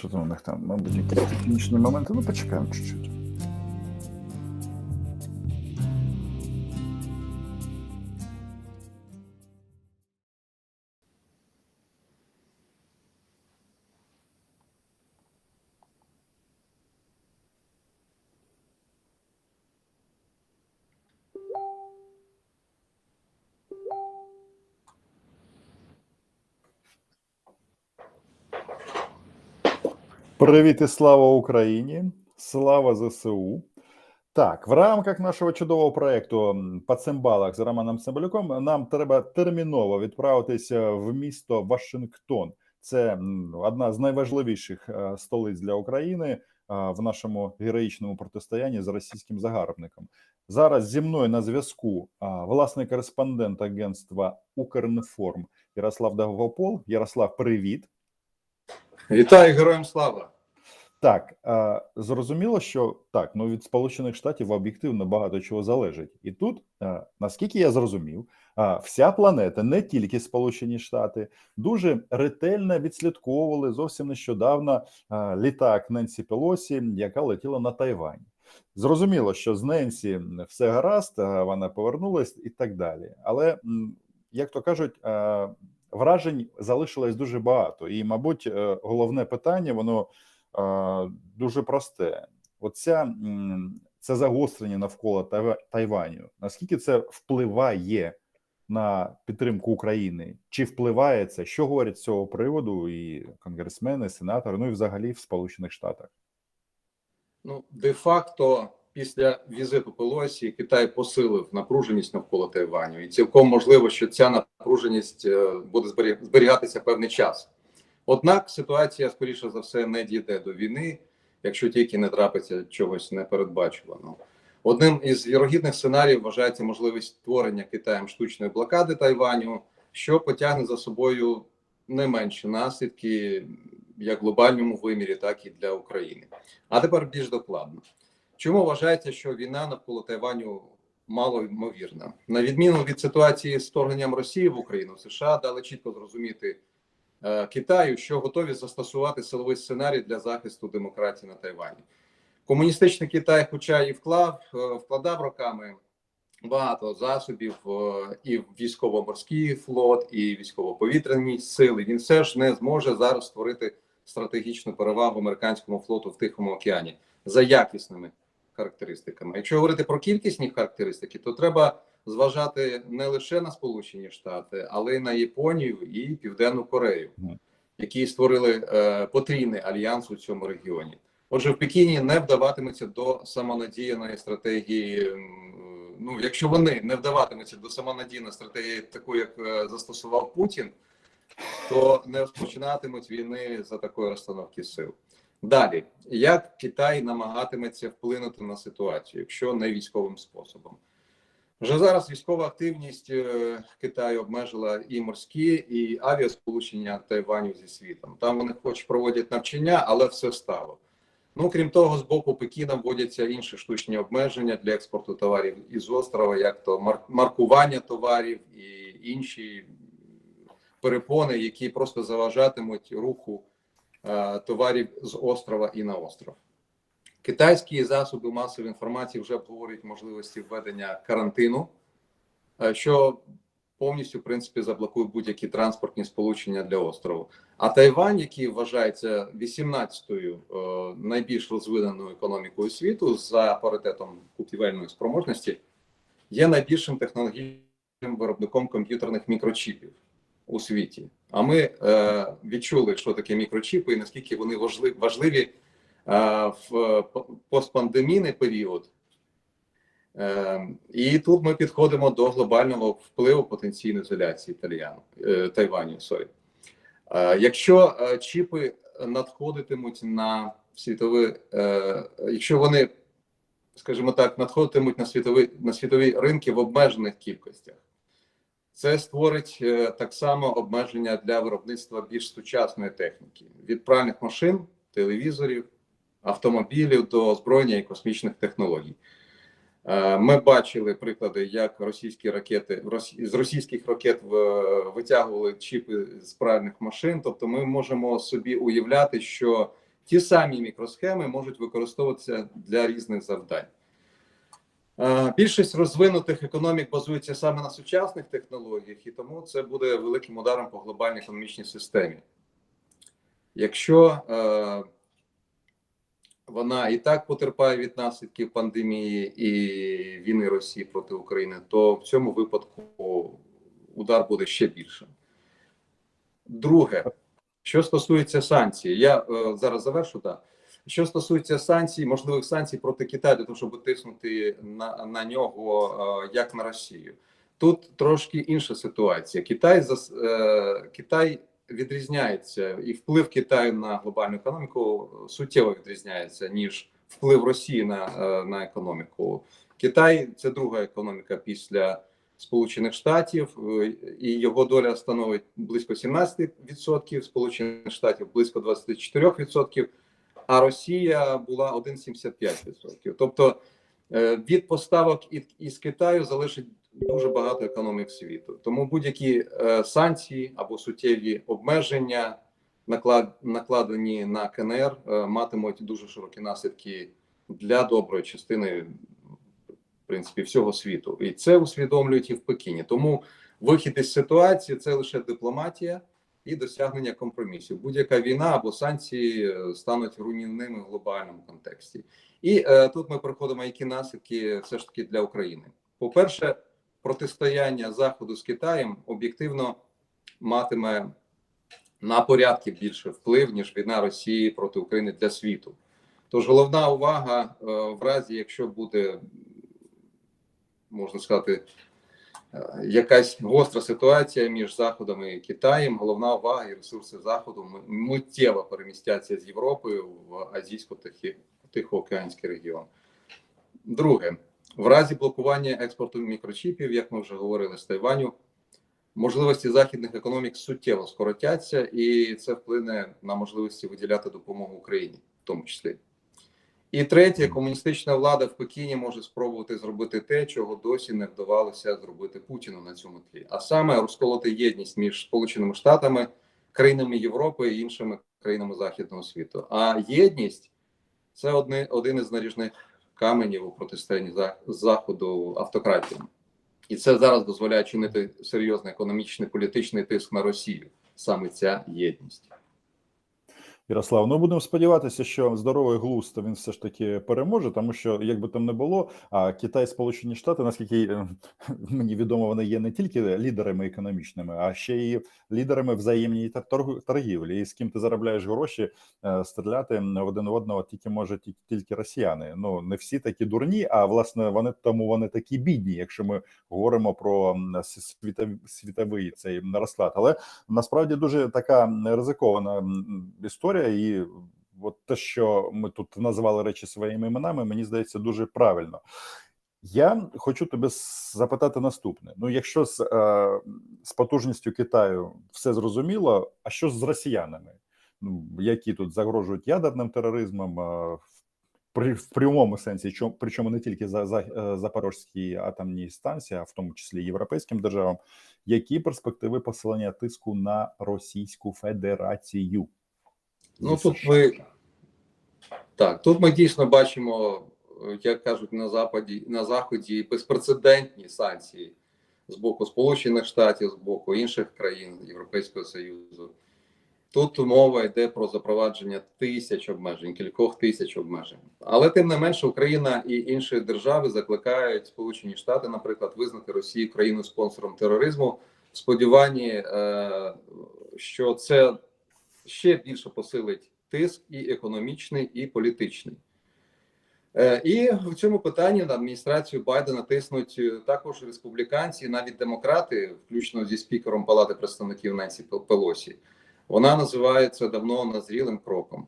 Що там у них там, мабуть, якісь технічні моменти. Ну, почекаємо чуть-чуть. Привіт і слава Україні! Слава ЗСУ! Так, в рамках нашого чудового проекту м, по цимбалах з Романом Цимбалюком нам треба терміново відправитися в місто Вашингтон. Це одна з найважливіших е, столиць для України е, в нашому героїчному протистоянні з російським загарбником. Зараз зі мною на зв'язку е, власний кореспондент агентства Укрінформ Ярослав Довгопол. Ярослав, привіт. Вітаю героям слава! Так, зрозуміло, що так, ну від Сполучених Штатів об'єктивно багато чого залежить. І тут, наскільки я зрозумів, вся планета, не тільки Сполучені Штати, дуже ретельно відслідковували зовсім нещодавно літак Ненсі Пелосі, яка летіла на Тайвань. Зрозуміло, що з Ненсі все гаразд, вона повернулась і так далі. Але як то кажуть, вражень залишилось дуже багато, і, мабуть, е, головне питання воно е, дуже просте. Оця це загострення навколо Тайва- Тайваню. Наскільки це впливає на підтримку України? Чи впливає це? Що говорять з цього приводу і конгресмени, сенатори, ну і взагалі в Сполучених Штатах? Ну, де-факто, після візиту Пелосі Китай посилив напруженість навколо Тайваню, і цілком можливо, що ця напруженість е, буде зберіг- зберігатися певний час. Однак ситуація, скоріше за все, не дійде до війни, якщо тільки не трапиться чогось непередбачуваного. Одним із вірогідних сценаріїв вважається можливість створення Китаєм штучної блокади Тайваню, що потягне за собою не менші наслідки як глобальному вимірі, так і для України. А тепер більш докладно. Чому вважається, що війна навколо Тайваню мало ймовірна? На відміну від ситуації з вторгненням Росії в Україну, США дали чітко зрозуміти е, Китаю, що готові застосувати силовий сценарій для захисту демократії на Тайвані. Комуністичний Китай, хоча і вклав, е, вкладав роками багато засобів е, і військово-морський флот, і військово-повітряні сили, він все ж не зможе зараз створити стратегічну перевагу американському флоту в Тихому океані за якісними характеристиками. Якщо говорити про кількісні характеристики, то треба зважати не лише на Сполучені Штати, але й на Японію і Південну Корею, які створили е, потрійний альянс у цьому регіоні. Отже, в Пекіні не вдаватиметься до самонадіяної стратегії. Ну, якщо вони не вдаватимуться до самонадійної стратегії, таку як е, застосував Путін, то не розпочинатимуть війни за такої розстановки сил. Далі, як Китай намагатиметься вплинути на ситуацію, якщо не військовим способом? Вже зараз військова активність е, Китаю обмежила і морські, і авіасполучення Тайваню зі світом. Там вони хоч проводять навчання, але все стало. Ну крім того, з боку Пекіна вводяться інші штучні обмеження для експорту товарів із острова, як то мар- маркування товарів і інші перепони, які просто заважатимуть руху товарів з острова і на остров. Китайські засоби масової інформації вже обговорюють можливості введення карантину, е, що повністю в принципі заблокує будь-які транспортні сполучення для острову. А Тайвань, який вважається 18-ю е, найбільш розвиненою економікою світу за паритетом купівельної спроможності, є найбільшим технологічним виробником комп'ютерних мікрочіпів у світі. А ми е, відчули, що таке мікрочіпи і наскільки вони важливі, важливі е, в е, постпандемійний період. Е, і тут ми підходимо до глобального впливу потенційної ізоляції е, Тайваню. Сорі. Е, якщо е, чіпи надходитимуть на світові, е, якщо вони, скажімо так, надходитимуть на світові на світові ринки в обмежених кількостях, це створить е, так само обмеження для виробництва більш сучасної техніки від пральних машин, телевізорів, автомобілів до озброєння і космічних технологій. Е, Ми бачили приклади, як російські ракети з російських ракет витягували чіпи з пральних машин. Тобто, ми можемо собі уявляти, що ті самі мікросхеми можуть використовуватися для різних завдань. Е, Більшість розвинутих економік базується саме на сучасних технологіях, і тому це буде великим ударом по глобальній економічній системі. Якщо е, вона і так потерпає від наслідків пандемії і війни Росії проти України, то в цьому випадку удар буде ще більшим. Друге, що стосується санкцій, я е, зараз завершу так. Що стосується санкцій, можливих санкцій проти Китаю, для того, щоб тиснути на, на нього е, як на Росію. Тут трошки інша ситуація. Китай е, Китай відрізняється, і вплив Китаю на глобальну економіку суттєво відрізняється, ніж вплив Росії на, е, на економіку. Китай це друга економіка після Сполучених Штатів, і його доля становить близько 17%, Сполучених Штатів близько 24%, а Росія була 1,75%. Тобто е, від поставок із Китаю залежить дуже багато економік світу. Тому будь-які е, санкції або суттєві обмеження, наклад, накладені на КНР, е, матимуть дуже широкі наслідки для доброї частини в принципі всього світу, і це усвідомлюють і в Пекіні. Тому вихід із ситуації це лише дипломатія і досягнення компромісів. Будь-яка війна або санкції е, стануть руйнівними в глобальному контексті. І е, тут ми проходимо які наслідки все ж таки для України. По-перше, протистояння Заходу з Китаєм об'єктивно матиме на порядки більше вплив, ніж війна Росії проти України для світу. Тож головна увага е, в разі, якщо буде, можна сказати, якась гостра ситуація між Заходом і Китаєм, головна увага і ресурси Заходу миттєво перемістяться з Європи в азійсько-тихоокеанський регіон. Друге, в разі блокування експорту мікрочіпів, як ми вже говорили з Тайваню, можливості західних економік суттєво скоротяться, і це вплине на можливості виділяти допомогу Україні, в тому числі. І третє, комуністична влада в Пекіні може спробувати зробити те, чого досі не вдавалося зробити Путіну на цьому тлі, а саме розколоти єдність між Сполученими Штатами, країнами Європи і іншими країнами Західного світу. А єдність це одне, один із наріжних каменів у протистоянні за- заходу автократіям. І це зараз дозволяє чинити серйозний економічний політичний тиск на Росію. Саме ця єдність. Ярослав, ну будемо сподіватися, що здоровий глузд він все ж таки переможе, тому що як би там не було, а Китай, Сполучені Штати, наскільки е, мені відомо, вони є не тільки лідерами економічними, а ще й лідерами взаємній тор- торгівлі. І з ким ти заробляєш гроші, е, стріляти один в одного тільки ті- тільки росіяни. Ну не всі такі дурні, а власне вони тому вони такі бідні, якщо ми говоримо про світовий, цей розклад. Але насправді дуже така ризикована м, історія, і от те, що ми тут назвали речі своїми іменами, мені здається дуже правильно. Я хочу тебе запитати наступне: ну, якщо з, е, з потужністю Китаю все зрозуміло, а що з росіянами? Ну, які тут загрожують ядерним тероризмом? е, в прямому сенсі, чому причому не тільки за, за е, Запорозькій атомній станції, а в тому числі європейським державам, які перспективи посилення тиску на Російську Федерацію? Ну тут ми так, тут ми дійсно бачимо, е, як кажуть на западі на заході, безпрецедентні санкції з боку Сполучених Штатів, з боку інших країн Європейського Союзу. Тут мова йде про запровадження тисяч обмежень, кількох тисяч обмежень. Але тим не менше, Україна і інші держави закликають Сполучені Штати, наприклад, визнати Росію країною спонсором тероризму в сподіванні, е, що це ще більше посилить тиск і економічний, і політичний. Е, І в цьому питанні на адміністрацію Байдена тиснуть е, також республіканці, навіть демократи, включно зі спікером Палати представників Ненсі Пелосі. Вона називається давно назрілим кроком.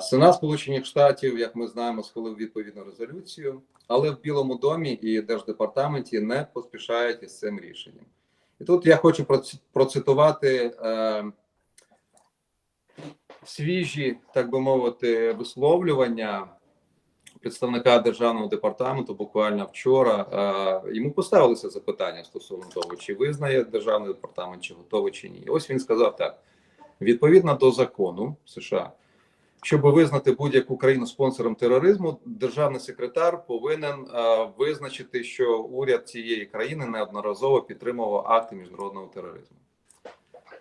Сенат Сполучених Штатів, як ми знаємо, схвалив відповідну резолюцію, але в Білому домі і Держдепартаменті не поспішають із цим рішенням. І тут я хочу процитувати е, свіжі, так би мовити, висловлювання представника державного департаменту буквально вчора. Е, йому поставилися запитання стосовно того, чи визнає державний департамент, чи готовий чи ні. Ось він сказав так: відповідно до закону США, щоб визнати будь-яку країну спонсором тероризму, державний секретар повинен е, визначити, що уряд цієї країни неодноразово підтримував акти міжнародного тероризму.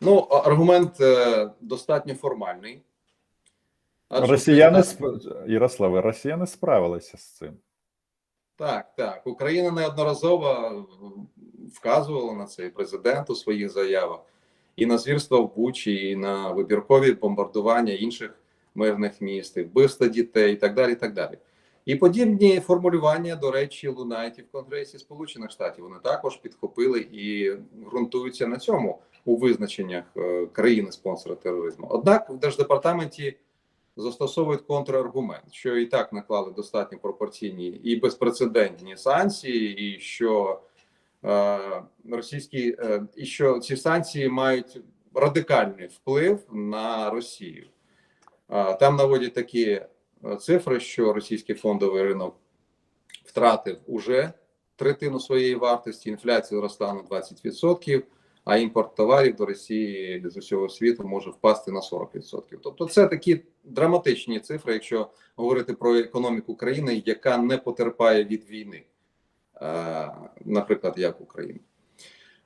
Ну, аргумент е, достатньо формальний. Адже Росіяни Ярославе, росіяни справилися з цим. Так, так. Україна неодноразово вказувала на це і президент у своїх заявах, і на звірства в Бучі, і на вибіркові бомбардування інших мирних міст, і вбивства дітей, і так далі. І так далі. І подібні формулювання, до речі, лунають і в Конгресі Сполучених Штатів. Вони також підхопили і ґрунтуються на цьому у визначеннях е, країни спонсора тероризму. Однак в держдепартаменті застосовують контраргумент, що і так наклали достатньо пропорційні і безпрецедентні санкції, і що е, російські е, і що ці санкції мають радикальний вплив на Росію. Там наводять такі цифри, що російський фондовий ринок втратив уже третину своєї вартості, інфляція зросла на 20%, а імпорт товарів до Росії з усього світу може впасти на 40%. Тобто, це такі драматичні цифри, якщо говорити про економіку країни, яка не потерпає від війни, е, наприклад, як Україна.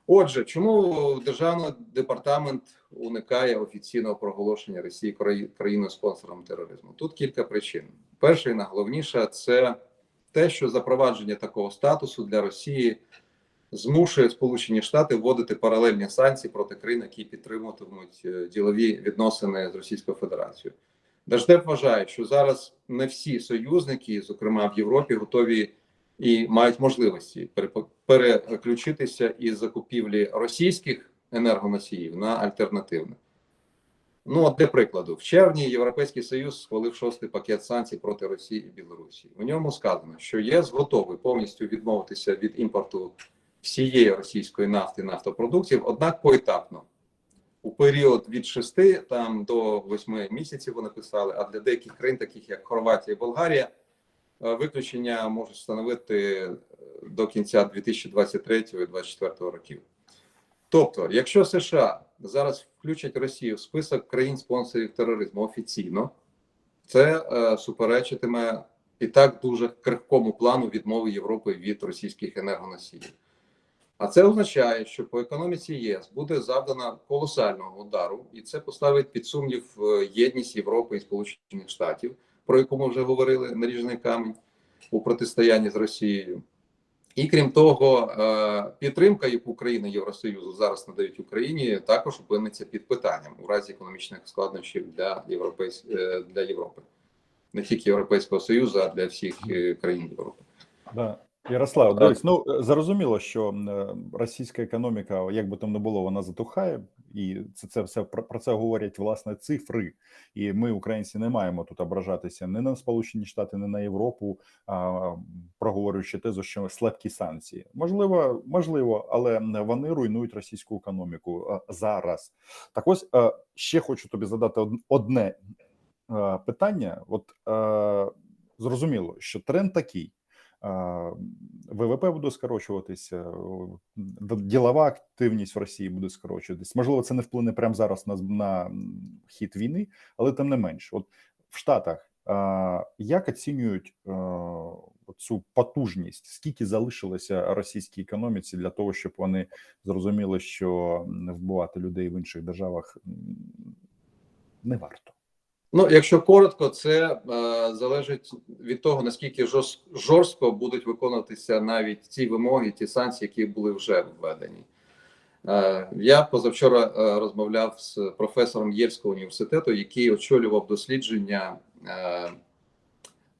Отже, чому державний департамент уникає офіційного проголошення Росії краї- країною спонсором тероризму? Тут кілька причин. Перша і найголовніша це те, що запровадження такого статусу для Росії змушує Сполучені Штати вводити паралельні санкції проти країн, які підтримуватимуть е, ділові відносини з Російською Федерацією. Держдеп вважає, що зараз не всі союзники, зокрема в Європі, готові і мають можливості переключитися із закупівлі російських енергоносіїв на альтернативне. Ну, от для прикладу, в червні Європейський Союз схвалив шостий пакет санкцій проти Росії і Білорусі. У ньому сказано, що ЄС готовий повністю відмовитися від імпорту всієї російської нафти нафтопродуктів, однак поетапно. У період від 6 там до 8 місяців вони писали, а для деяких країн, таких як Хорватія і Болгарія, е, виключення можуть становити е, до кінця 2023 і 2024 років. Тобто, якщо США зараз включать Росію в список країн-спонсорів тероризму офіційно, це е, суперечитиме і так дуже крихкому плану відмови Європи від російських енергоносіїв. А це означає, що по економіці ЄС буде завдано колосального удару, і це поставить під сумнів е, єдність Європи і Сполучених Штатів, про яку ми вже говорили наріжний камінь у протистоянні з Росією. І крім того, е, підтримка, яку країни Євросоюзу зараз надають Україні, також опиниться під питанням у разі економічних складнощів для європейсь... е, для Європи, не тільки Європейського Союзу, а для всіх країн Європи. Да. Ярослав, дивись, ну е, зрозуміло, що е, російська економіка, як би там не було, вона затухає, і це, це все про, це говорять власне цифри. І ми, українці, не маємо тут ображатися не на Сполучені Штати, не на Європу, а, проговорюючи тезу, що слабкі санкції. Можливо, можливо, але вони руйнують російську економіку е, зараз. Так ось ще хочу тобі задати одне питання. От зрозуміло, що тренд такий. ВВП буде скорочуватися, ділова активність в Росії буде скорочуватись. Можливо, це не вплине прямо зараз на, на хід війни, але тим не менш, от в Штатах як оцінюють цю потужність? Скільки залишилося російській економіці для того, щоб вони зрозуміли, що м, вбивати людей в інших державах не варто? Ну, якщо коротко, це е, залежить від того, наскільки жорст- жорстко будуть виконуватися навіть ці вимоги, ті санкції, які були вже введені. Е, я позавчора е, розмовляв з професором Єльського університету, який очолював дослідження е,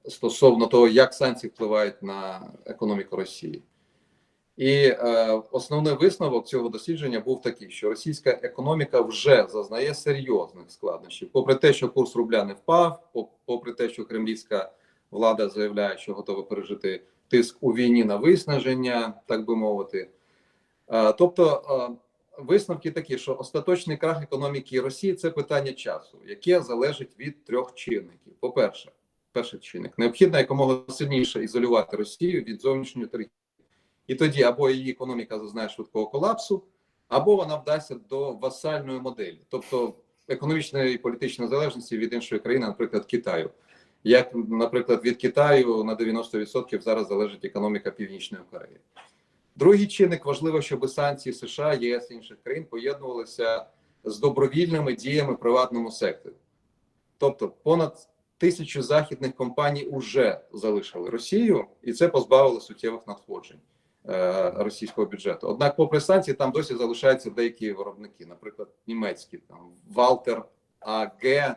стосовно того, як санкції впливають на економіку Росії. І е, основний висновок цього дослідження був такий, що російська економіка вже зазнає серйозних складнощів, попри те, що курс рубля не впав, попри те, що кремлівська влада заявляє, що готова пережити тиск у війні на виснаження, так би мовити. Е, тобто е, висновки такі, що остаточний крах економіки Росії це питання часу, яке залежить від трьох чинників. По-перше, перший чинник необхідно якомога сильніше ізолювати Росію від зовнішньої торгівлі. І тоді або її економіка зазнає швидкого колапсу, або вона вдасться до васальної моделі. Тобто економічної і політичної залежності від іншої країни, наприклад, Китаю. Як, наприклад, від Китаю на 90% зараз залежить економіка Північної Кореї. Другий чинник важливо, щоб санкції США, ЄС і інших країн поєднувалися з добровільними діями приватному секторі. Тобто, понад тисячу західних компаній вже залишили Росію, і це позбавило суттєвих надходжень російського бюджету. Однак, попри санкції, там досі залишаються деякі виробники, наприклад, німецькі там AG,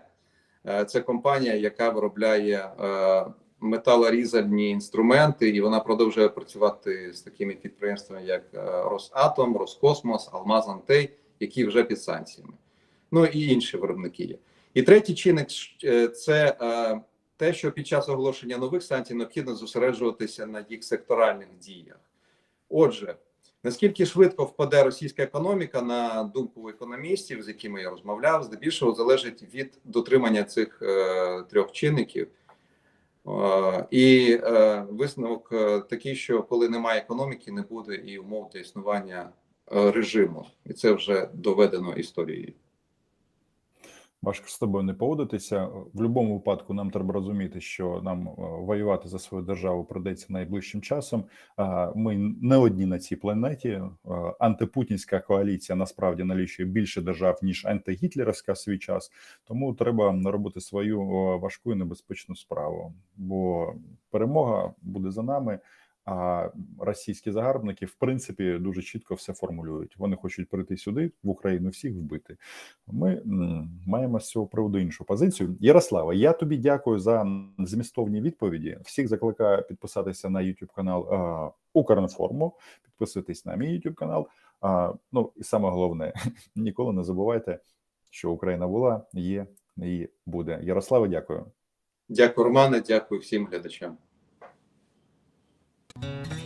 е, це компанія, яка виробляє е, металорізальні інструменти, і вона продовжує працювати з такими підприємствами, як е, Росатом, Роскосмос, Алмазантей, які вже під санкціями. Ну і інші виробники є. І третій чинник е, це е, те, що під час оголошення нових санкцій необхідно зосереджуватися на їх секторальних діях. Отже, наскільки швидко впаде російська економіка, на думку економістів, з якими я розмовляв, здебільшого залежить від дотримання цих е, трьох чинників. Е, і е, висновок е, такий, що коли немає економіки, не буде і умов для існування е, режиму, і це вже доведено історією. Важко з тобою не погодитися. В будь-якому випадку нам треба розуміти, що нам е, воювати за свою державу придеться найближчим часом. Ми не одні на цій планеті. Е, Антипутінська коаліція насправді налічує більше держав ніж антигітлерівська в свій час. Тому треба робити свою е, важку і небезпечну справу. Бо перемога буде за нами. А російські загарбники, в принципі, дуже чітко все формулюють. Вони хочуть прийти сюди, в Україну, всіх вбити. Ми маємо з цього приводу іншу позицію. Ярослава, я тобі дякую за змістовні відповіді. Всіх закликаю підписатися на YouTube канал Укрінформу, підписуйтесь на мій YouTube канал. А, ну і саме головне, ніколи не забувайте, що Україна була, є і буде. Ярослава, дякую. Дякую, Романе. Дякую всім глядачам. Thank you.